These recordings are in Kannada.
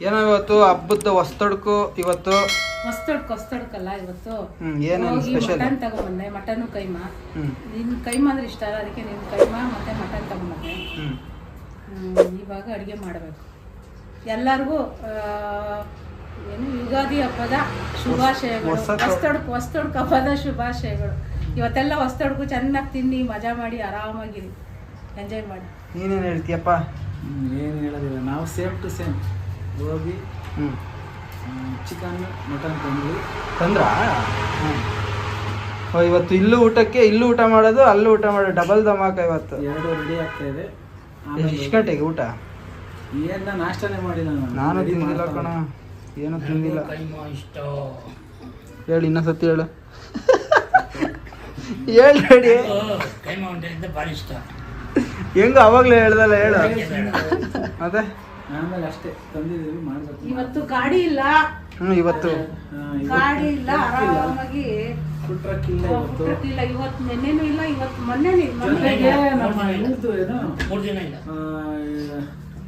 ಏನೋ ಇವತ್ತು ಹಬ್ಬದ ಹೊಸ್ತಡ್ಕು ಇವತ್ತು? ಹೊಸ್ತಡ್ಕ ಹೊಸ್ತಡ್ಕಲ್ಲ ಇವತ್ತು? ಹ್ಮ್ ಏನೇನು ಹೋಗಿ ಸ್ಪೆಷಲ್ ಮಟನ್ ತಗೊಂಬಂದೆ ಮಟನ್ ಕೈಮಾ. ಹ್ಮ್. ನಿನ್ ಕೈಮಾ ಅಂದ್ರೆ ಇಷ್ಟ ಅಲ್ಲ ಅದಕ್ಕೆ ನಿನ್ ಕೈಮಾ ಮತ್ತೆ ಮಟನ್ ತಗೊಂಡ್ಬಂದೆ ಹ್ಮ್. ಹ್ಮ್, ಇವಾಗ ಅಡುಗೆ ಮಾಡಬೇಕು. ಎಲ್ಲರಿಗೂ ಏನು ಯುಗಾದಿ ಹಬ್ಬದ ಶುಭಾಶಯಗಳು. ಹೊಸ ಹೊಸ್ತಡ್ಕು ಹಬ್ಬದ ಶುಭಾಶಯಗಳು. ಇವತ್ತೆಲ್ಲ ಹೊಸ್ತಡ್ಕು ಚೆನ್ನಾಗಿ ತಿನ್ನಿ ಮಜಾ ಮಾಡಿ ಆರಾಮಾಗಿರಿ. ಎಂಜಾಯ್ ಮಾಡಿ. ನೀನೇನ್ ಹೇಳ್ತೀಯಪ್ಪ? ಏನು ಹೇಳೋದಿಲ್ಲ. ನಾವು ಸೇಮ್ ಟು ಸೇಮ್. ಗೋಬಿ ಹ್ಮ್. ಚಿಕನ್ ಮಟನ್ ತಂದ್ರಿ? ತಂದ್ರ ಹ್ಞೂ ಇವತ್ತು ಇಲ್ಲೂ ಊಟಕ್ಕೆ ಇಲ್ಲೂ ಊಟ ಮಾಡೋದು ಅಲ್ಲೂ ಊಟ ಮಾಡೋದು ಡಬಲ್ ಧಮಾಕ ಇವತ್ತು. ಎರಡು ರೆಡಿ ಆಗ್ತಾ ಇದೆ. ಎಷ್ಟು ಗಂಟೆಗೆ ಊಟ? ಏನ ನಾಷ್ಟಾನೇ ಮಾಡಿಲ್ಲ ನಾನು. ತಿಂದಿಲ್ಲ ಕಣ. ಏನು ತಿಂದಿಲ್ಲ. ಹೇಳಿ ಇನ್ನೊಂದ್ಸತಿ ಹೇಳು. ಹೇಳಿ ಹೇಳಿ. ಹೆಂಗ ಅವಾಗ್ಲೇ ಹೇಳ್ದಲ್ಲ ಹೇಳು. ಅದೇ ಆಮೇಲೆ ಅಷ್ಟೇ ತಂದಿದ್ದೀವಿ ಮಾಡ್ಬೇಕು ಇವತ್ತು ಗಾಡಿ ಇಲ್ಲ. ಹ್ಮ್ ಇವತ್ತು. ಗಾಡಿ ಇಲ್ಲ ಆರಾಮಾಗಿ. ಫುಡ್ ಟ್ರಕ್ ಇಲ್ಲ ಇವತ್ತು. ಇಲ್ಲ ಇವತ್ತು ನೆನ್ನೆನೂ ಇಲ್ಲ ಇವತ್ತು ಮೊನ್ನೆ ಮೊನ್ನೆ ಜೊತೆಗೆ ನಮ್ಮ ಇವ್ರದ್ದು ಏನು? ಮೂರು ದಿನ ಇಲ್ಲ.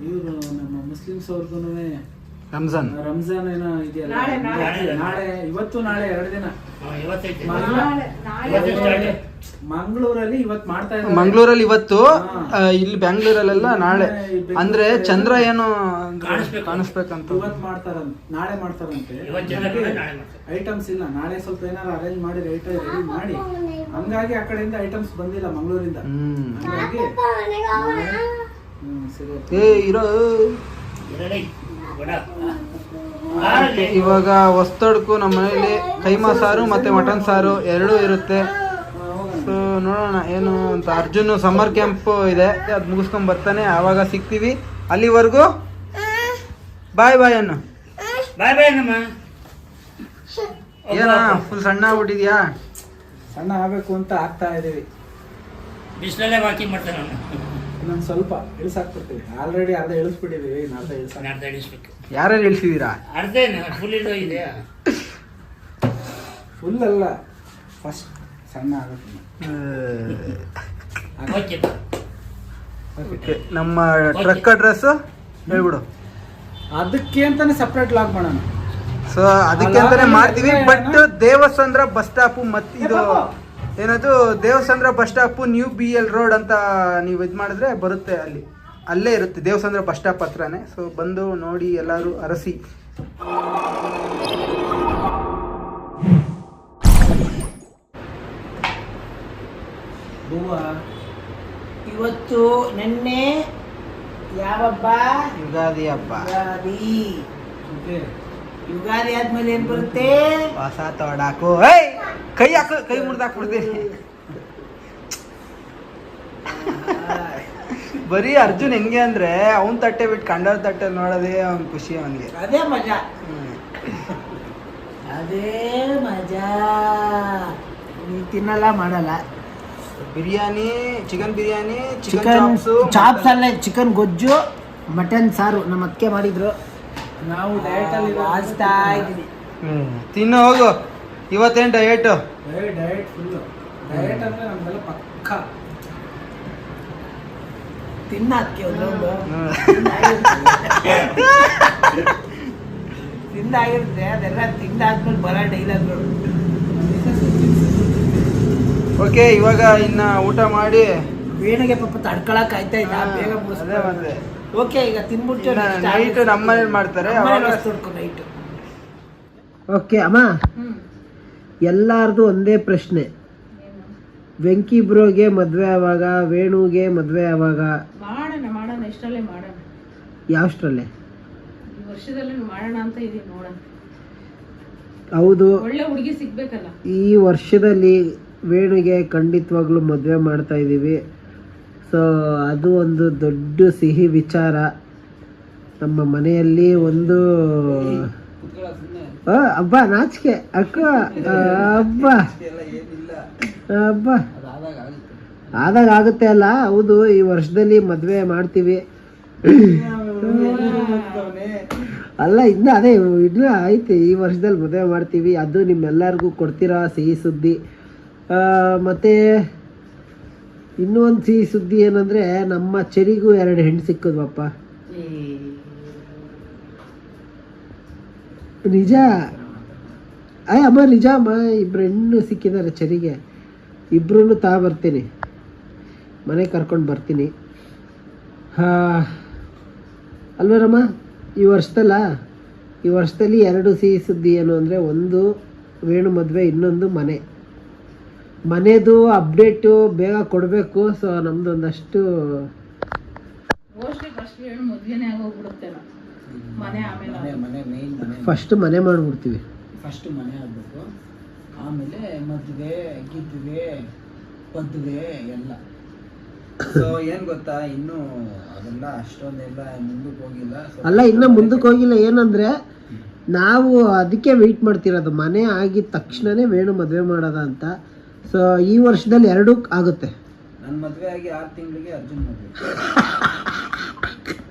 ಇವರು ನಮ್ಮ ಮುಸ್ಲಿಮ್ಸ್ ಅವ್ರದ್ದು ರಂಜಾನ್. ರಂಜಾನ್ ಏನೋ ಇದೆಯಲ್ಲ? ನಾಳೆ, ನಾಳೆ. ನಾಳೆ ಇವತ್ತು ನಾಳೆ ಎರಡು ದಿನ. ಹಾ, ಇವತ್ತೈತೆ. ಮ- ನಾಳೆ ನಾಳೆ. ಇವತ್ತು start. ಮಂಗಳೂರಲ್ಲಿ ಇವತ್ತು ಮಾಡ್ತಾ ಇದ್ದಾರೆ. ಮಂಗಳೂರಲ್ಲಿ ಇವತ್ತು ಇಲ್ಲಿ ಬ್ಯಾಂಗ್ಳೂರಲ್ಲೆಲ್ಲ ನಾಳೆ. ಅಂದ್ರೆ ಚಂದ್ರ ಏನು ಕಾಣಿಸ್ಬೇಕು. ಕಾಣಿಸ್ಬೇಕಂತ. ಇವತ್ತು ಮಾಡ್ತಾರಂತೆ ನಾಳೆ ಮಾಡ್ತಾರಂತೆ. ಇವತ್ತು ಜನ ನಾಳೆ ಮಾಡ್ತಾರೆ. ಐಟಮ್ಸ್ ಇಲ್ಲ. ನಾಳೆ ಸ್ವಲ್ಪ ಏನಾರು ಅರೇಂಜ್ ಮಾಡಿ ರೈಟ್ ರೆಡಿ ಮಾಡಿ. ಹಂಗಾಗಿ ಆ ಕಡೆಯಿಂದ ಐಟಮ್ಸ್ ಬಂದಿಲ್ಲ ಮಂಗಳೂರಿಂದ. ಹ್ಮ್. ಹಂಗಾಗಿ ಹ್ಮ್ ಸರಿ ಏ ಇರೋ ಇವಾಗ ಹೊಸ್ತೊಡ್ಕು ನಮ್ಮ ಮನೇಲಿ ಕೈಮಾ ಸಾರು ಮತ್ತೆ ಮಟನ್ ಸಾರು ಎರಡೂ ಇರುತ್ತೆ. ಸೊ ನೋಡೋಣ ಏನು ಅಂತ. ಅರ್ಜುನ್ ಸಮ್ಮರ್ ಕ್ಯಾಂಪ್ ಇದೆ. ಅದು ಮುಗಿಸ್ಕೊಂಡ್ ಬರ್ತಾನೆ. ಆವಾಗ ಸಿಗ್ತೀವಿ. ಅಲ್ಲಿವರೆಗೂ? ಬಾಯ್ ಬಾಯ್ ಅನ್ನು. ಬಾಯ್ ಬಾಯ್ ನಮ್ಮ ಏನ ಫುಲ್ ಸಣ್ಣ ಆಗ್ಬಿಟ್ಟಿದ್ಯಾ? ಸಣ್ಣ ಆಗ್ಬೇಕು ಅಂತ ಆಗ್ತಾ ಇದೀವಿ ಬಿಸಿಲಲ್ಲೇ ವಾಕಿಂಗ್ ಮಾಡ್ತಾನೆ ನಾನು ಇನ್ನೊಂದು ಸ್ವಲ್ಪ ಇಳಿಸಾಕ್ಬಿಡ್ತೀವಿ. ಆಲ್ರೆಡಿ ಅರ್ಧ ಇಳಿಸ್ಬಿಟ್ಟಿದೀವಿ ಇನ್ನು ಅರ್ಧ ಇಳಿಸಾಕ ನಾನು ಅರ್ಧ ಇಳಿಸ್ಬೇಕು. ಯಾರ್ಯಾರು ಇಳಿಸಿದೀರಾ ಅರ್ಧ ಏನು ಫುಲ್ ಇದು ಫುಲ್ ಅಲ್ಲ. ಫಸ್ಟ್ ಸಣ್ಣ ಆಗುತ್ತೆ ನಮ್ಮ ಟ್ರಕ್ ಅಡ್ರೆಸ್ ಹೇಳ್ಬಿಡು. ಅದಕ್ಕೆ ಅಂತಾನೆ ಸಪ್ರೇಟ್ ಲಾಗ್ ಮಾಡೋಣ. ಸೊ ಅದಕ್ಕೆ ಅಂತಾನೆ ಮಾಡ್ತೀವಿ ಬಟ್ ದೇವಸಂದ್ರ ಬಸ್ ಸ್ಟಾಪ್ ಮತ್ತೆ ಇದು ಏನದು Devasandra bus stop new B L road ಅಂತ ನೀವು ಇದು ಮಾಡಿದ್ರೆ ಬರುತ್ತೆ ಅಲ್ಲಿ. ಅಲ್ಲೇ ಇರುತ್ತೆ ದೇವಸಂದ್ರ ಬಸ್ ಸ್ಟಾಪ್ ಹತ್ರನೇ. ಸೊ ಬಂದು ನೋಡಿ ಎಲ್ಲರೂ ಅರಸಿ. ಹೂವ ಇವತ್ತು ನಿನ್ನೆ ಯಾವ ಹಬ್ಬ ಯುಗಾದಿ ಹಬ್ಬ. ಯುಗಾದಿ. ಯುಗಾದಿ ಆದ್ಮೇಲೆ ಏನ್ ಬರುತ್ತೆ? ಹೊಸ ತೊಡಾಕು ಏಯ್ ಕೈ ಹಾಕು ಕೈ ಮುರಿದಾಕ್ಬಿಡ್ತೀನಿ ಬರೀ ಅರ್ಜುನ್ ಹೆಂಗೆ ಅಂದ್ರೆ ಅವನ್ ತಟ್ಟೆ ಬಿಟ್ಟು ಕಂಡವ್ರ ತಟ್ಟೆ ನೋಡೋದೇ ಅವ್ನ್ ಖುಷಿ ಅವನ್ಗೆ. ಅದೇ ಮಜಾ. ಅದೇ ಮಜಾ. ನೀ ತಿನ್ನಲ್ಲ ಮಾಡಲ್ಲ. Biryani chicken biryani chicken chops chops ಅಲ್ಲೇ ಚಿಕನ್ ಗೊಜ್ಜು ಮಟನ್ ಸಾರು. ನಮ್ಮ ಅಕ್ಕೆ ಮಾಡಿದ್ರು. ನಾವು ಡಯಟ್ ಅಲ್ಲಿ ವಾಸ್ತಾ ಇದ್ದೀನಿ ತಿನ್ನು ಹೋಗು. ಇವತ್ತೇನು ಡಯಟ್ ಡಯಟ್ ಫುಲ್ಲು ಡಯಟ್ ಅಂದ್ರೆ ನಮ್ದೆಲ್ಲ ಪಕ್ಕ. ತಿನ್ನಕ್ಕೆ ಒಂದೊಂದು ತಿಂದಾಗಿರುತ್ತೆ. ಅದೆಲ್ಲ ತಿಂದಾದ್ಮೇಲೆ ಬರೋ ಡೈಲಾಗ್ಗಳು ಓಕೆ ಇವಾಗ ಇನ್ನ ಊಟ ಮಾಡಿ ವೇಣಿಗೆ ಪಾಪ ತಡ್ಕೊಳಕ್ ಆಯ್ತಾ ಇಲ್ಲ ಬೇಗ ಅದೇ ಮತ್ತೆ. ಓಕೆ ಈಗ ತಿನ್ಬಿಟ್ಟು ನೈಟ್ ನಮ್ಮನೇಲಿ ಮಾಡ್ತಾರೆ ನೈಟು ನೈಟ್ ಓಕೆ ಅಮ್ಮ? ಎಲ್ಲಾರ್ದು ಒಂದೇ ಪ್ರಶ್ನೆ. ವೆಂಕಿ ಬ್ರೋಗೆ ಮದ್ವೆ ಯಾವಾಗ ವೇಣುಗೆ ಮದ್ವೆ ಯಾವಾಗ ಮಾಡೋಣ ಮಾಡೋಣ ಇಷ್ಟರಲ್ಲೇ ಮಾಡೋಣ. ಯಾವಷ್ಟರಲ್ಲೇ? ಈ ವರ್ಷದಲ್ಲಿ ಮಾಡೋಣ ಅಂತ ಇದೀವಿ ನೋಡೋಣ. ಹೌದು. ಒಳ್ಳೆ ಹುಡುಗಿ ಸಿಗ್ಬೇಕಲ್ಲ. ಈ ವರ್ಷದಲ್ಲಿ ವೇಣುಗೆ ಖಂಡಿತವಾಗ್ಲೂ ಮದುವೆ ಮಾಡ್ತಾ ಇದ್ದೀವಿ. ಸೊ ಅದು ಒಂದು ದೊಡ್ಡ ಸಿಹಿ ವಿಚಾರ. ನಮ್ಮ ಮನೆಯಲ್ಲಿ ಒಂದು ಹಬ್ಬ ನಾಚಿಕೆ. ಅಕ್ಕ ಹಬ್ಬ ಹಬ್ಬ ಆದಾಗ ಆಗುತ್ತೆ ಅಲ್ಲ? ಹೌದು, ಈ ವರ್ಷದಲ್ಲಿ ಮದುವೆ ಮಾಡ್ತೀವಿ. ಅಲ್ಲ, ಇನ್ನು ಅದೇ, ಇನ್ನೂ ಐತೆ ಈ ವರ್ಷದಲ್ಲಿ ಮದುವೆ ಮಾಡ್ತೀವಿ. ಅದು ನಿಮ್ಮೆಲ್ಲರಿಗೂ ಕೊಡ್ತೀರಾ? ಸಿಹಿ ಸುದ್ದಿ. ಮತ್ತೆ ಇನ್ನೊಂದು ಒಂದು ಸಿಹಿ ಸುದ್ದಿ ಏನಂದರೆ ನಮ್ಮ ಚೆರಿಗೂ ಎರಡು ಹೆಣ್ಣು ಸಿಕ್ಕದ್ವಪ್ಪ ನಿಜ? ಅಯ್ಯ ಅಮ್ಮ, ನಿಜ ಅಮ್ಮ, ಇಬ್ರು ಹೆಣ್ಣು ಸಿಕ್ಕಿದ್ದಾರೆ ಚರಿಗೆ. ಇಬ್ರು ತಾ ಬರ್ತೀನಿ. ಮನೆ ಕರ್ಕೊಂಡು ಬರ್ತೀನಿ. ಅಲ್ವೇರಮ್ಮ ಈ ವರ್ಷದಲ್ಲ? ಈ ವರ್ಷದಲ್ಲಿ ಎರಡು ಸಿಹಿ ಸುದ್ದಿ ಏನು ಅಂದರೆ ಒಂದು ವೇಣು ಮದುವೆ, ಇನ್ನೊಂದು ಮನೆ. ಮನೆದು ಅಪ್ಡೇಟು ಬೇಗ ಕೊಡಬೇಕು. ಸೊ ನಮ್ದು ಒಂದಷ್ಟು ಫಸ್ಟ್ ಮನೆ ಆಮೇಲೆ ಮನೆ ಮನೆ ಫಸ್ಟ್ ಮನೆ. ಮಾಡಿಬಿಡ್ತೀವಿ. ಫಸ್ಟ್ ಮನೆ ಆಗಬೇಕು. ಆಮೇಲೆ ಮದುವೆ ಗಿದ್ವೆ ಮದುವೆ ಎಲ್ಲ. ಸೊ ಏನ್ ಗೊತ್ತಾ? ಇನ್ನು ಅದೆಲ್ಲ ಅಷ್ಟೊಂದೆಲ್ಲ ಮುಂದಕ್ಕೆ ಹೋಗಿಲ್ಲ. ಅಲ್ಲ ಇನ್ನು ಮುಂದಕ್ಕೆ ಹೋಗಿಲ್ಲ. ಏನಂದ್ರೆ ನಾವು ಅದಕ್ಕೆ ವೆಯ್ಟ್ ಮಾಡ್ತಿರೋದು. ಮನೆ ಆಗಿದ ತಕ್ಷಣನೇ ವೇಣು ಮದುವೆ ಮಾಡೋದ ಅಂತ. ಸೊ ಈ ವರ್ಷದಲ್ಲಿ ಎರಡೂ ಆಗುತ್ತೆ. ನನ್ನ ಮದುವೆ ಆಗಿ ಆರು ತಿಂಗಳಿಗೆ ಅರ್ಜುನ್ ಮದ್ವೆ.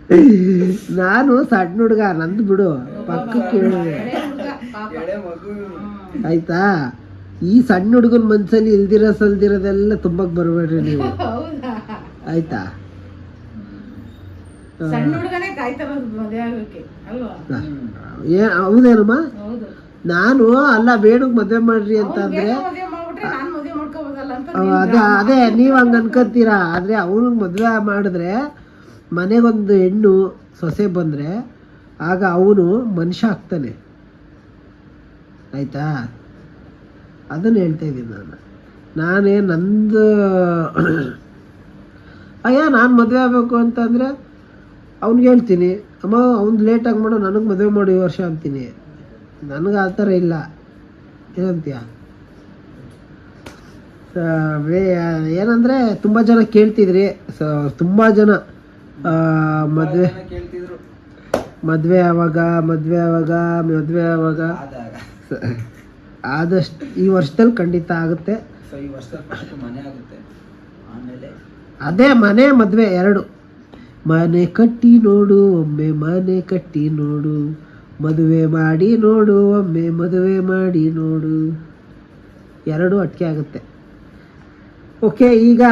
ನಾನು ಸಣ್ಣ ಹುಡುಗ ನಂದು ಬಿಡು. ಪಕ್ಕಕ್ಕೆ ಹೇಳಿದೆ ಎಳೆ. ಆಯ್ತಾ? ಈ ಸಣ್ಣ ಹುಡುಗನ ಮನ್ಸಲ್ಲಿ ಇಲ್ದಿರೋ ಸಲ್ದಿರೋದೆಲ್ಲ ತುಂಬಕ್ ಬರಬೇಡ್ರಿ ನೀವು. ಹೌದಾ? ಆಯ್ತಾ? ಸಣ್ಣ ಹುಡುಗನೇ ಕಾಯ್ತಾರೋದು ಮದುವೆ ಆಗೋಕೆ ಅಲ್ವಾ? ಏ ಹೌದೇನಮ್ಮ? ಹೌದು. ನಾನು ಅಲ್ಲ ಬೇಡಗ್ ಮದ್ವೆ ಮಾಡ್ರಿ ಅಂತ ಅವ್ನ್ ಅಂದ್ರೆ ಬೇಗ ಮದುವೆ ಮಾಡ್ಬಿಟ್ರೆ ನಾನ್ ಮದುವೆ ಮಾಡ್ಕೋಬೋದಲ್ಲ ಅಂತ ಅವ ಅದೇ ಅದೇ ನೀವು ಹಂಗೆ ಅನ್ಕೊಂತೀರಾ ಆದರೆ ಅವನು ಮದುವೆ ಮಾಡಿದ್ರೆ ಮನೆಗೊಂದು ಹೆಣ್ಣು ಸೊಸೆ ಬಂದ್ರೆ ಆಗ ಅವನು ಮನುಷ್ಯ ಆಗ್ತಾನೆ. ಆಯ್ತಾ? ಅದನ್ನ ಹೇಳ್ತಾ ಇದ್ದೀನಿ ನಾನು. ನಾನೇ ನಂದು ಅಯ್ಯ ನಾನು ಮದುವೆ ಆಗಬೇಕು ಅಂತಂದರೆ ಅವ್ನಿಗೆ ಹೇಳ್ತೀನಿ ಅಮ್ಮ ಅವ್ನು ಲೇಟಾಗಿ ಮಾಡು ನನಗೆ ಮದುವೆ ಮಾಡು ಈ ವರ್ಷ ಅಂತೀನಿ. ನನಗೆ ಆ ಥರ ಇಲ್ಲ. ಏನಂತೀಯ? ಏನಂದ್ರೆ ತುಂಬ ಜನ ಕೇಳ್ತಿದ್ರಿ. ಸೊ ತುಂಬ ಜನ ಮದುವೆ ಮದ್ವೆ ಯಾವಾಗ ಮದ್ವೆ ಯಾವಾಗ ಮದ್ವೆ ಯಾವಾಗ ಆದಷ್ಟು ಈ ವರ್ಷದಲ್ಲಿ ಖಂಡಿತ ಆಗುತ್ತೆ. ಅದೇ ಮನೆ ಮದ್ವೆ ಎರಡು. ಮನೆ ಕಟ್ಟಿ ನೋಡು ಒಮ್ಮೆ ಮನೆ ಕಟ್ಟಿ ನೋಡು. ಮದುವೆ ಮಾಡಿ ನೋಡು ಒಮ್ಮೆ ಮದುವೆ ಮಾಡಿ ನೋಡು. ಎರಡು ಅಟ್ಕೆ ಆಗುತ್ತೆ. ಓಕೆ ಈಗ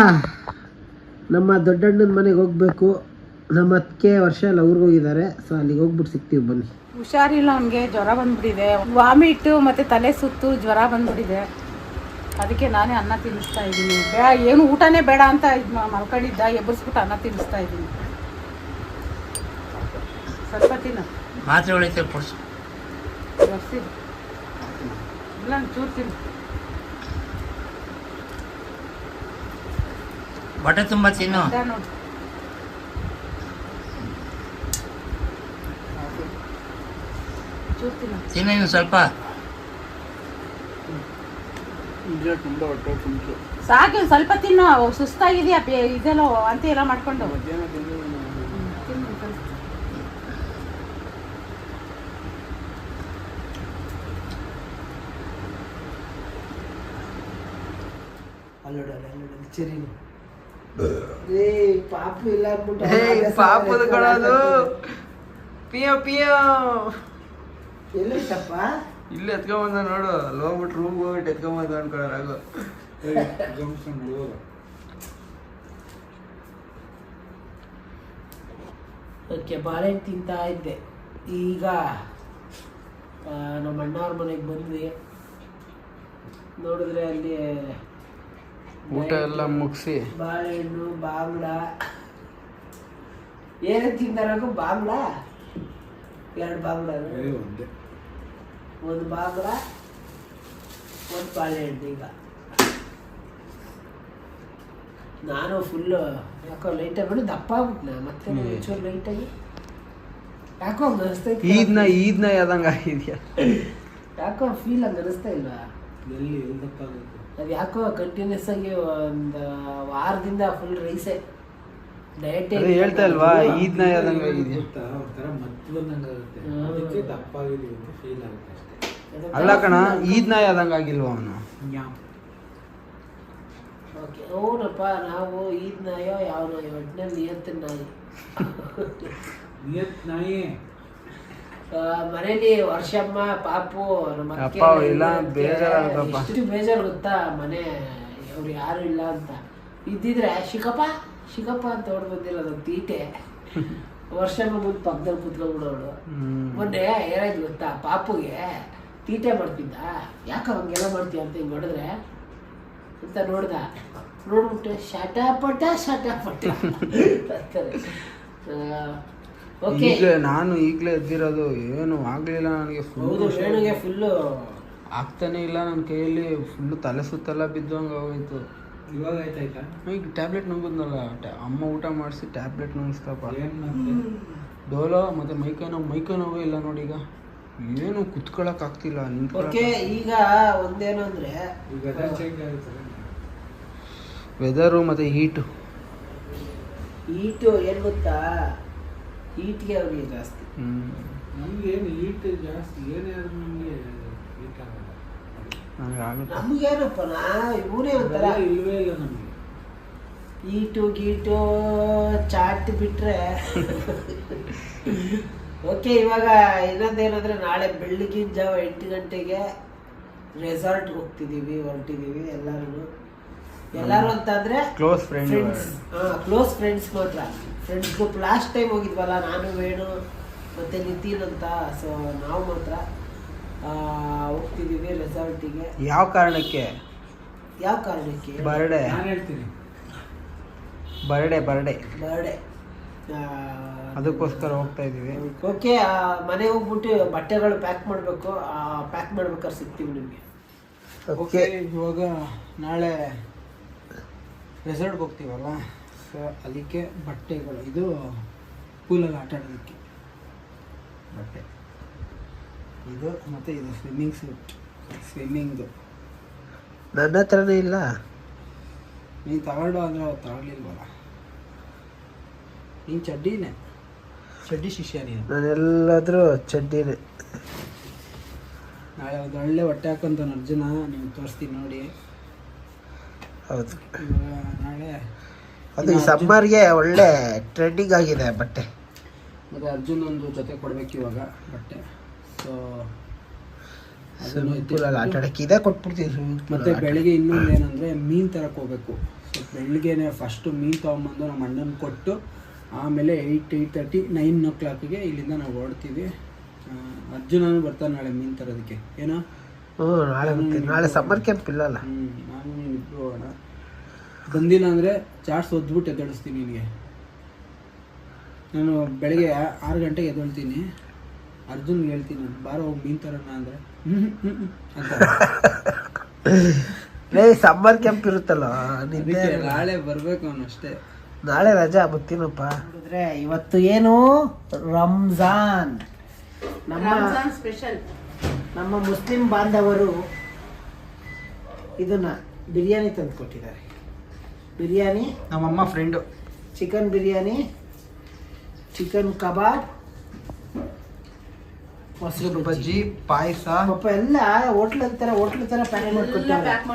ನಮ್ಮ ದೊಡ್ಡಣ್ಣನ ಮನೆಗೆ ಹೋಗ್ಬೇಕು. ನಮ್ಮ ಅತ್ತಿಗೆ ವರ್ಷ ಎಲ್ಲ ಊರಿಗೆ ಹೋಗಿದ್ದಾರೆ. ಸೊ ಅಲ್ಲಿಗೆ ಹೋಗ್ಬಿಟ್ಟು ಸಿಗ್ತೀವಿ ಬನ್ನಿ. ಹುಷಾರಿಲ್ಲ ಅವನಿಗೆ ಜ್ವರ ಬಂದ್ಬಿಟ್ಟಿದೆ. ವಾಮಿಟ್ ಮತ್ತೆ ತಲೆ ಸುತ್ತು ಜ್ವರ ಬಂದ್ಬಿಟ್ಟಿದೆ. ಅದಕ್ಕೆ ನಾನೇ ಅನ್ನ ತಿನ್ನಿಸ್ತಾ ಇದ್ದೀನಿ. ಏನು ಊಟನೇ ಬೇಡ ಅಂತ ಮಲ್ಕೊಂಡಿದ್ದ ಎಬ್ಬರಿಸ್ಬಿಟ್ಟು ಅನ್ನ ತಿನ್ನಿಸ್ತಾ ಇದ್ದೀನಿ. ಸ್ವಲ್ಪ ತಿನ್ನ. ಮಾತ್ರೆ ಇಲ್ಲ ಚೂರು ತಿನ್ನು. ಬಟ್ಟೆ ತುಂಬ ತಿನ್ನು. ತಿನ್ನ ಸ್ವಲ್ಪ. ಹೊಟ್ಟೆ ಸಾಕು ಒಂದ್ ಸ್ವಲ್ಪ ತಿನ್ನು. ಸುಸ್ತಾಗಿದೆಯಾ? ಇದೆಲ್ಲ ಅಂತ ಎಲ್ಲ ಮಾಡ್ಕೊಂಡು. ಅಲ್ಲೋಡಲ್ಲ ತಿಂದು ತಿನ್ನು ಪಾಪದ ಕೊಡೋದು ಪಿಯೋ ಪಿಯೋ. ಎಲ್ಲೈತಪ್ಪ ಇಲ್ಲಿ ಎತ್ಕೊಂಬಂದ ನೋಡು ಅಲ್ಲಿ ಹೋಗ್ಬಿಟ್ಟು ರೂಮ್ ಹೋಗ್ಬಿಟ್ಟು ಎತ್ಕೊಂಬಂದ ಅನ್ಕೊಳ್ಳೋರಾಗು ಓಕೆ ಬಾಳೆಹಣ್ಣು ತಿಂತಾ ಇದ್ದೆ. ಈಗ ನಮ್ಮ ಅಣ್ಣವ್ರ ಮನೆಗೆ ಬಂದ್ವಿ. ನೋಡಿದ್ರೆ ಅಲ್ಲಿ ಊಟ ಎಲ್ಲ ಮುಗಿಸಿ. ಬಾಳೆಹಣ್ಣು ಬಾಂಗ್ಡ. ಏನೇ ತಿಂದಾರಾಗು ಬಾಂಗ್ಡ? ಎರಡು ಬಾಂಗ್ಡ ಒಂದೇ. ಒಂದು ಬಾಂಗ್ಡ ಒಂದು ಬಾಳೆಹಣ್ಣು ಈಗ. ನಾನು ಫುಲ್ಲು ಯಾಕೋ ಲೈಟಾಗಿ ನೋಡಿ ದಪ್ಪ ಆಗ್ಬಿಟ್ನ? ಮತ್ತೆ ಒಂಚೂರು ಲೈಟಾಗಿ ಯಾಕೋ ಹಂಗೆ ಅನಿಸ್ತೈತಿ ಈದ್ನ ಈದ್ನ ಯಾವ್ದಂಗೆ ಆಗಿದೆಯಾ? ಯಾಕೋ ಫೀಲ್ ಹಂಗೆ ಅನಿಸ್ತಾ ಇಲ್ವಾ? ಎಲ್ಲಿ ದಪ್ಪ ಗೊತ್ತಾಗುತ್ತೆ ಅದು ಯಾಕೋ ಕಂಟಿನ್ಯೂಸ್ ಆಗಿ ಒಂದು ವಾರದಿಂದ ಫುಲ್ ರೈಸೇ ಡಯಟ್ ಅದೇ ಹೇಳ್ತಾ ಇಲ್ವಾ ಈದ್ನ ಯಾವ್ದಂಗ ಆಗಿದೆ ಗೊತ್ತಾ? ಒಂಥರ ಮದ್ದು ಬಂದಂಗೆ ಆಗುತ್ತೆ. ಅದಕ್ಕೆ ದಪ್ಪ ಆಗಿದೀವಿ ಅಂತ ಫೀಲ್ ಆಗುತ್ತೆ ಅಷ್ಟೇ. ಅಲ್ಲ ಕಣ ಈದ್ನ ಯಾವ್ದಂಗ ಆಗಿಲ್ವ ಅವನು? ನ್ಯಾಮ್. ಓಕೆ ಹೌನಪ್ಪ ನಾವು ಈದ್ ನಾಯೋ ಯಾವ ನಾಯೋ ಒಟ್ಟಿನಲ್ಲಿ ನಿಯತ್ತಿನ ನಾಯಿ. ನಿಯತ್ ನಾಯಿ. ಮನೇಲಿ ವರ್ಷಮ್ಮ ಪಾಪು ನಮ್ಮ ಅಪ್ಪ ಇಲ್ಲ. ಎಷ್ಟು ಬೇಜಾರು ಗೊತ್ತಾ? ಮನೆ ಅವ್ರು ಯಾರು ಇಲ್ಲ ಅಂತ. ಇದ್ದಿದ್ರೆ ಶಿಕಪ್ಪ ಶಿಕಪ್ಪ ಅಂತ ನೋಡಿ ಬಂದಿಲ್ಲ ಅದು ತೀಟೆ. ವರ್ಷಮ್ಮ ಮುಂದೆ ಪಕ್ಕದಲ್ಲಿ ಕುತ್ಕೊಂಡ್ಬಿಡೋಳು. ಅವಳು ಮೊನ್ನೆ ಏನಾಯ್ತು ಗೊತ್ತಾ? ಪಾಪುಗೆ ತೀಟೆ ಮಾಡ್ತಿದ್ದ. ಯಾಕ ಹಂಗೆಲ್ಲ ಮಾಡ್ತೀಯ ಅಂತ ಹಿಂಗೆ ಹೊಡೆದ್ರೆ? ಅಂತ ನೋಡ್ದ. ನೋಡ್ಬಿಟ್ಟು ಶಟಾಪಟ ಶಟಾಪಟ. ಅಂತಾರೆ. ಓಕೆ. ಈಗ ನಾನು ಈಗಲೇ ಎದ್ದಿರೋದು ಏನು ಆಗ್ಲಿಲ್ಲ ನನಗೆ ಹೌದು ಫುಲ್ ಫುಲ್ಲು ಆಗ್ತಾನೆ ಇಲ್ಲ ನನ್ನ ಕೈಯಲ್ಲಿ ಫುಲ್ಲು ತಲೆ ಸುತ್ತೆಲ್ಲ ಬಿದ್ದಂಗೆ ಆಗೋಯ್ತು ಇವಾಗ ಆಯ್ತಾಯ್ತಾ? ಈಗ ಟ್ಯಾಬ್ಲೆಟ್ ನುಂಗಿದ್ನಲ್ಲ ಅಮ್ಮ ಊಟ ಮಾಡಿಸಿ ಟ್ಯಾಬ್ಲೆಟ್ ನುಂಗಿಸ್ತಪ್ಪ ಡೋಲೋ ಮತ್ತೆ ಮೈಕೈ ನೋವು ಮೈಕೈ ನೋವು ಇಲ್ಲ ನೋಡಿ ಈಗ. ಏನು ಕುತ್ಕೊಳಕ್ ಆಗ್ತಿಲ್ಲ ಓಕೆ ಈಗ ಒಂದೇನು ಅಂದ್ರೆ ವೆದರ್ ಚೇಂಜ್ ಆಗುತ್ತೆ. ವೆದರು ಮತ್ತೆ ಹೀಟು ಹೀಟು ಏನು ಗೊತ್ತಾ? ಈಟ್ಗೆ ಅವರಿಗೆ ಜಾಸ್ತಿ. ನಮಗೇನು ಏನು ಈಟ್ ಜಾಸ್ತಿ ಏನೇ ಆದ್ರೂ ನಮಗೆ ಈಟ್ ಆಗಲ್ಲ. ನಮಗೇನಪ್ಪ ನಾ ಇವನೇ ಒಂಥರ. ಇಲ್ವೇ ಇಲ್ಲ ನಮಗೆ. ಈಟು ಗೀಟು ಚಾಟ್ ಬಿಟ್ರೆ. ಓಕೆ ಇವಾಗ ಇನ್ನೊಂದೇನಂದ್ರೆ ನಾಳೆ ಬೆಳಗಿನ ಜಾವ ಎಂಟು ಗಂಟೆಗೆ ರೆಸಾರ್ಟ್ ಹೋಗ್ತಿದೀವಿ ಹೊರಟಿದೀವಿ ಎಲ್ಲರೂ ಎಲ್ಲರೂ ಅಂತಂದ್ರೆ close friend friends close friends ಮಾತ್ರ. ಫ್ರೆಂಡ್ಸ್ ಗ್ರೂಪ್ ಲಾಸ್ಟ್ ಟೈಮ್ ಹೋಗಿದ್ವಲ್ಲ ನಾನು ವೇಣು ಮತ್ತು ನಿತಿನ್ ಅಂತ. ಸೊ ನಾವು ಮಾತ್ರ ಹೋಗ್ತಿದ್ದೀವಿ ಹೋಗ್ತಿದೀವಿ ರೆಸಾರ್ಟಿಗೆ ಯಾವ ಕಾರಣಕ್ಕೆ? ಯಾವ ಕಾರಣಕ್ಕೆ? ಬರ್ಡೆ. ನಾನು ಹೇಳ್ತೀನಿ. Birthday birthday. ಬರ್ಡೇ. ಅದಕ್ಕೋಸ್ಕರ ಹೋಗ್ತಾ ಇದ್ದೀವಿ. ಓಕೆ ಮನೆ ಹೋಗ್ಬಿಟ್ಟು ಬಟ್ಟೆಗಳು ಪ್ಯಾಕ್ ಮಾಡಬೇಕು. ಪ್ಯಾಕ್ ಮಾಡ್ಬೇಕಾದ್ರೆ ಸಿಗ್ತೀವಿ ನಿಮಗೆ. ಓಕೆ ಇವಾಗ ನಾಳೆ ರೆಸಾರ್ಟ್ಗೆ ಹೋಗ್ತೀವಲ್ಲ ಸೊ ಅದಕ್ಕೆ ಬಟ್ಟೆಗಳು ಇದು ಪೂಲಲ್ಲಿ ಆಟ ಆಡೋದಕ್ಕೆ. ಬಟ್ಟೆ. ಇದು ಮತ್ತು ಇದು ಸ್ವಿಮ್ಮಿಂಗ್ ಸೂಟ್ ಸ್ವಿಮ್ಮಿಂಗ್ದು ನನ್ನ ಹತ್ರನೇ ಇಲ್ಲ. ನೀನು ತಗೊಂಡು ಅಂದರೆ ಅವ್ರು ತಗೊಳ್ಲಿಲ್ವಲ್ಲ ನೀನು ಚಡ್ಡಿನೇ? ಚಡ್ಡಿ ಶಿಷ್ಯ ನೀನು. ನಾನೆಲ್ಲಾದರೂ ಚಡ್ಡಿನೇ. ನಾಳೆ ಒಂದು ಒಳ್ಳೆ ಹೊಟ್ಟೆ ಹಾಕೊಂತ ಅರ್ಜುನ ನೀವು ತೋರಿಸ್ತೀನಿ ನೋಡಿ. ಹೌದು. ನಾಳೆ ಅದು ಈ ಸಮ್ಮರ್ಗೆ ಒಳ್ಳೆ ಟ್ರೆಂಡಿಂಗ್ ಆಗಿದೆ ಬಟ್ಟೆ. ಮತ್ತು ಅರ್ಜುನ್ ಒಂದು ಜೊತೆ ಕೊಡ್ಬೇಕು ಇವಾಗ ಬಟ್ಟೆ. ಸೊ ಆಟ ಆಡಕ್ಕೆ ಇದೇ ಕೊಟ್ಬಿಡ್ತೀವಿ ಸ್ವಿಮ್ಮಿಂಗ್ ಮತ್ತೆ ಬೆಳಿಗ್ಗೆ ಇನ್ನೊಂದು ಏನಂದರೆ ಮೀನು ತರಕ್ಕೆ ಹೋಗ್ಬೇಕು. ಸೊ ಬೆಳಿಗ್ಗೆನೆ ಫಸ್ಟು ಮೀನು ತೊಗೊಂಬಂದು ನಮ್ಮ ಅಣ್ಣನ ಕೊಟ್ಟು ಆಮೇಲೆ eight eight thirty nine o ಕ್ಲಾಕಿಗೆ ಇಲ್ಲಿಂದ ನಾವು ಹೊರಡ್ತೀವಿ. ಅರ್ಜುನನು ಬರ್ತಾನೆ ನಾಳೆ ಮೀನು ತರೋದಕ್ಕೆ. ಏನೋ? ಹ್ಞೂ ನಾಳೆ ನಾಳೆ ಸಮ್ಮರ್ ಕ್ಯಾಂಪ್ ಇಲ್ಲಲ್ಲ ಹ್ಞೂ ನಾನು ನೀನು ಇಬ್ಬರು ಹೋಗೋಣ. ಬಂದಿಲ್ಲ ಅಂದರೆ ಚಾಟ್ಸ್ ಒದ್ಬಿಟ್ಟು ಎದ್ದೇಳಿಸ್ತೀನಿ ನಿನಗೆ. ನಾನು ಬೆಳಗ್ಗೆ ಆರು ಗಂಟೆಗೆ ಎದ್ದೇಳ್ತೀನಿ. ಅರ್ಜುನ್ಗೆ ಹೇಳ್ತೀನಿ ನಾನು ಬಾರೋ ಹೋಗಿ ಮೀನು ತರೋಣ ಅಂದರೆ. ಅಂತ. ಲೇ ಸಮ್ಮರ್ ಕ್ಯಾಂಪ್ ಇರುತ್ತಲ್ಲ ನಿನ್ನೆ ನಾಳೆ ಬರಬೇಕು ಅವನು ಅಷ್ಟೇ. ನಾಳೆ ರಜಾ ಬುತ್ತಿನಪ್ಪ ನೋಡಿದ್ರೆ ಇವತ್ತು ಏನು? ರಂಜಾನ್. ನಮ್ಮ ರಂಜಾನ್ ಸ್ಪೆಷಲ್. ನಮ್ಮ ಮುಸ್ಲಿಂ ಬಾಂಧವರು ಇದನ್ನ ಬಿರಿಯಾನಿ ತಂದು ಕೊಟ್ಟಿದ್ದಾರೆ. ಬಿರಿಯಾನಿ ನಮ್ಮಮ್ಮ friend chicken biryani chicken kebab ಮೊಸರು ಬಜ್ಜಿ ಪಾಯಸ. ಪಾಪ ಎಲ್ಲ ಹೋಟ್ಲಲ್ಲಿ ಥರ ಹೋಟ್ಲ್ ಥರ ಪ್ಯಾಕ್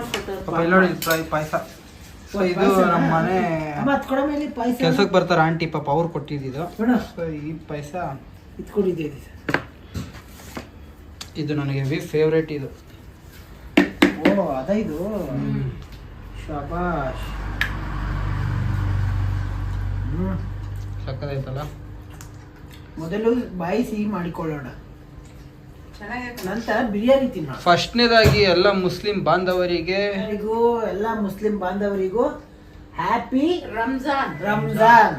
ಫ್ರೈ ಪಾಯಸ. ಸೊ ಇದು ನಮ್ಮ ಮನೆ ಕೆಲ್ಸಕ್ಕೆ ಬರ್ತಾರೆ ಆಂಟಿ ಪಾಪ ಅವ್ರು ಕೊಟ್ಟಿದ್ದು. ಸೊ ಈ ಪಾಯಸ ಇದ್ಕೊಂಡಿದ್ದೆ ಇದು. ನನಗೆ ವಿ ಫೇವ್ರೇಟ್ ಇದು. ಓ ಅದ ಇದು? ಶಬಾಷ್. ಸಕ್ಕದಾಯ್ತಲ್ಲ ಮೊದಲು ಬಾಯಿ ಸಿಹಿ ಮಾಡಿಕೊಳ್ಳೋಣ. ನಂತರ ಬಿರಿಯಾನಿ ತಿನ್ನೋಣ. ಫಸ್ಟ್ನೇದಾಗಿ ಎಲ್ಲ ಮುಸ್ಲಿಂ ಬಾಂಧವರಿಗೆ ಎಲ್ಲರಿಗೂ ಎಲ್ಲ ಮುಸ್ಲಿಂ ಬಾಂಧವರಿಗೂ ಹ್ಯಾಪಿ ರಂಜಾನ್. ರಂಜಾನ್.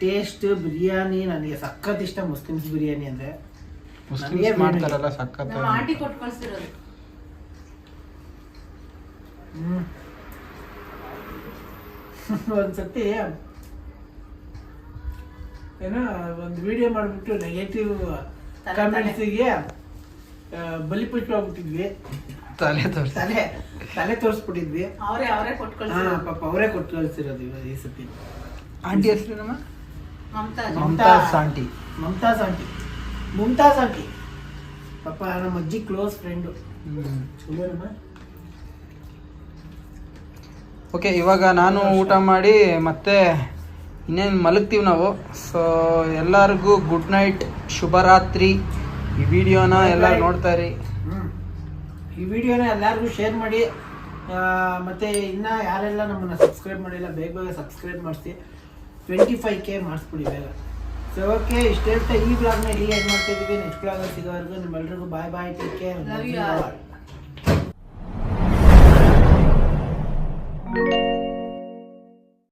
ಟೇಸ್ಟ್ ಬಿರಿಯಾನಿ ನನಗೆ ಸಖತ್ ಇಷ್ಟ ಮುಸ್ಲಿಮ್ಸ್ ಬಿರಿಯಾನಿ ಅಂದ್ರೆ. ಮುಸ್ಲಿಮ್ಸ್ ನನಗೆ ಮಾಡ್ತಾರಲ್ಲ ಸಖತ್ ಆಂಟಿ ಕೊಟ್ಟು ಕಳ್ಸಿರೋದು. ಹ್ಮ್. ಒಂದ್ಸತಿ ಏನೋ ಒಂದು ವಿಡಿಯೋ ಮಾಡಿಬಿಟ್ಟು ನೆಗೆಟಿವ್ ತಲೆ- ಬಲಿ ಆಗ್ಬಿಟ್ಟಿದ್ವಿ. ತಲೆ ತೋರಿಸಿ. ತಲೆ ತಲೆ ತೋರಿಸ್ಬಿಟ್ಟಿದ್ವಿ. ಅವರೇ ಅವರೇ ಕೊಟ್ಟು ಹಾ ಪಾಪ ಅವರೇ ಕೊಟ್ಟು ಕಳ್ಸಿರೋದು ಇವಾಗ ಈ ಸತಿ. ಆಂಟಿ ಹೆಸರು ನಮ್ಮ Mumtaz. Mumtaz aunty. Mumtaz aunty. Mumtaz aunty. ಪಾಪ ನಮ್ಮ ಅಜ್ಜಿ ಕ್ಲೋಸ್ ಫ್ರೆಂಡು ಓಕೆ ಇವಾಗ ನಾನು ಊಟ ಮಾಡಿ ಮತ್ತೆ ಇನ್ನೇನು ಮಲಗ್ತೀವಿ ನಾವು. ಸೊ ಎಲ್ಲರಿಗೂ ಗುಡ್ ನೈಟ್ ಶುಭರಾತ್ರಿ. ಈ ವಿಡಿಯೋನ ಎಲ್ಲ ನೋಡ್ತಾ ಇರಿ. ಹ್ಮ್. ಈ ವಿಡಿಯೋನ ಎಲ್ಲರಿಗೂ ಶೇರ್ ಮಾಡಿ. ಮತ್ತೆ ಇನ್ನ ಯಾರೆಲ್ಲ ನಮ್ಮನ್ನ ಸಬ್ಸ್ಕ್ರೈಬ್ ಮಾಡಿಲ್ಲ ಬೇಗ ಬೇಗ ಸಬ್ಸ್ಕ್ರೈಬ್ ಮಾಡಿಸಿ. ಟ್ವೆಂಟಿ ಫೈವ್ ಕೆ ಮಾಡಿಸ್ಬಿಡಿ ಬೇಗ. ಸೊ ಓಕೆ ಇಷ್ಟೇ ಈ ಬ್ಲಾಗ್ನ ಇಲ್ಲಿ ಏನು ಮಾಡ್ತಾ ಇದೀವಿ ನೆಕ್ಸ್ಟ್ ಬ್ಲಾಗ್ ಸಿಗೋವರೆಗೂ ನಿಮ್ಮೆಲ್ಲರಿಗೂ ಬಾಯ್ ಬಾಯ್ ಟೇಕ್ ಕೇರ್